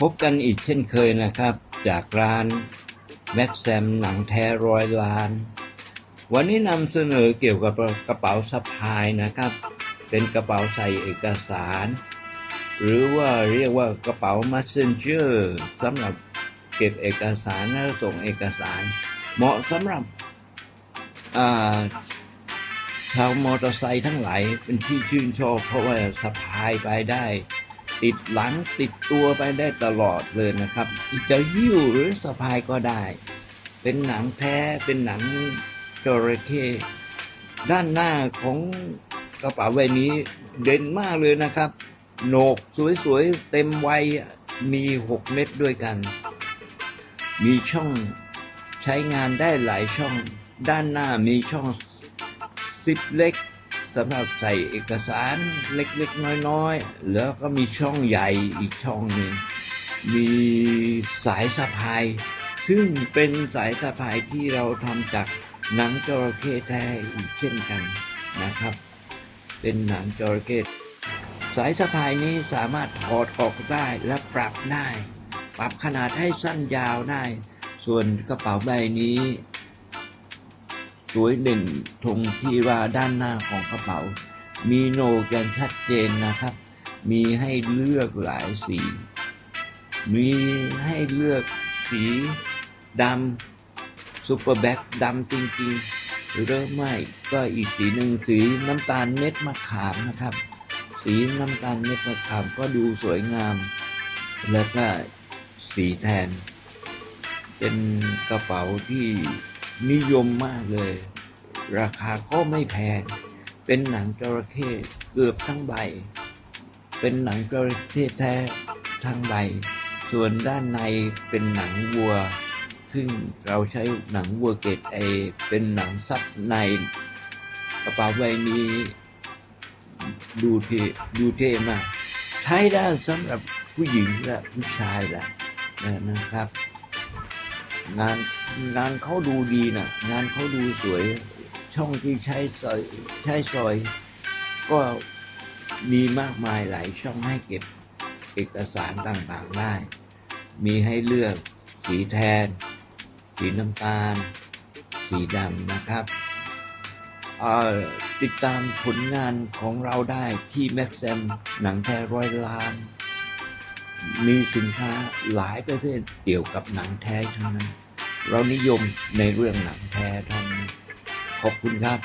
พบกันอีกเช่นเคยนะครับ จากร้านแม็กแซมหนังแท้ร้อยล้าน วันนี้นำเสนอเกี่ยวกับกระเป๋าสะพายนะครับ เป็นกระเป๋าใส่เอกสาร หรือว่าเรียกว่ากระเป๋า messenger สำหรับเก็บเอกสารและส่งเอกสาร เหมาะสำหรับชาวมอเตอร์ไซค์ทั้งหลายเป็นที่ชื่นชอบเพราะว่าสะพายไปได้ ติดหลังติดตัวไปได้ตลอดเลยนะครับ จะหิ้วหรือสะพายก็ได้ เป็นหนังแท้เป็นหนังจระเข้ด้านหน้าของกระเป๋าใบนี้เด่นมากเลยนะครับ โหนกสวยๆ เต็มวัยมีหกเม็ดด้วยกัน มีช่องใช้งานได้หลายช่อง ด้านหน้ามีช่องซิปเล็ก สำหรับใส่เอกสารเล็กๆ น้อยๆ แล้วก็มีช่องใหญ่อีกช่องหนึ่ง มีสายสะพาย ซึ่งเป็นสายสะพายที่เราทำจากหนังจระเข้แท้อีกเช่นกันนะครับ เป็นหนังจระเข้สายสะพายนี้สามารถถอดออกได้และปรับได้ ปรับขนาดให้สั้นยาวได้ ส่วนกระเป๋าใบนี้ สวยเด่นตรงที่ว่าด้านหน้าของกระเป๋า มีโหนกอย่างชัดเจนนะครับ มีให้เลือกหลายสี มีให้เลือกสีดำซูเปอร์แบ็คดำจริงๆ หรือไม่ก็อีกสีหนึ่งสีน้ำตาลเม็ดมะขามนะครับ สีน้ำตาลเม็ดมะขามก็ดูสวยงาม แล้วก็สีแทน เป็นกระเป๋าที่ นิยมมากเลย ราคาก็ไม่แพง เป็นหนังจระเข้เกือบทั้งใบ เป็นหนังจระเข้แท้ทั้งใบ ส่วนด้านในเป็นหนังวัว ซึ่งเราใช้หนังวัวเกรดเอเป็นหนังซับในกระเป๋าใบนี้ดูเท่ดูเท่มาก ใช้ได้สำหรับผู้หญิงและผู้ชายแหละนะครับ งานงานเขาดูดีนะงานเขาดูสวย ช่องที่ใช้ซอยใช้ซอย ก็มีมากมายหลายช่องให้เก็บเอกสารต่างๆได้ มีให้เลือกสีแทน สีน้ำตาล สีดำนะครับ ติดตามผลงานของเราได้ที่แม็กแซมหนังแท้ร้อยล้าน มีสินค้าหลายประเภทเกี่ยวกับหนังแท้ทั้งนั้น เรานิยมในเรื่องหนังแท้ท่านั้นขอบคุณครับ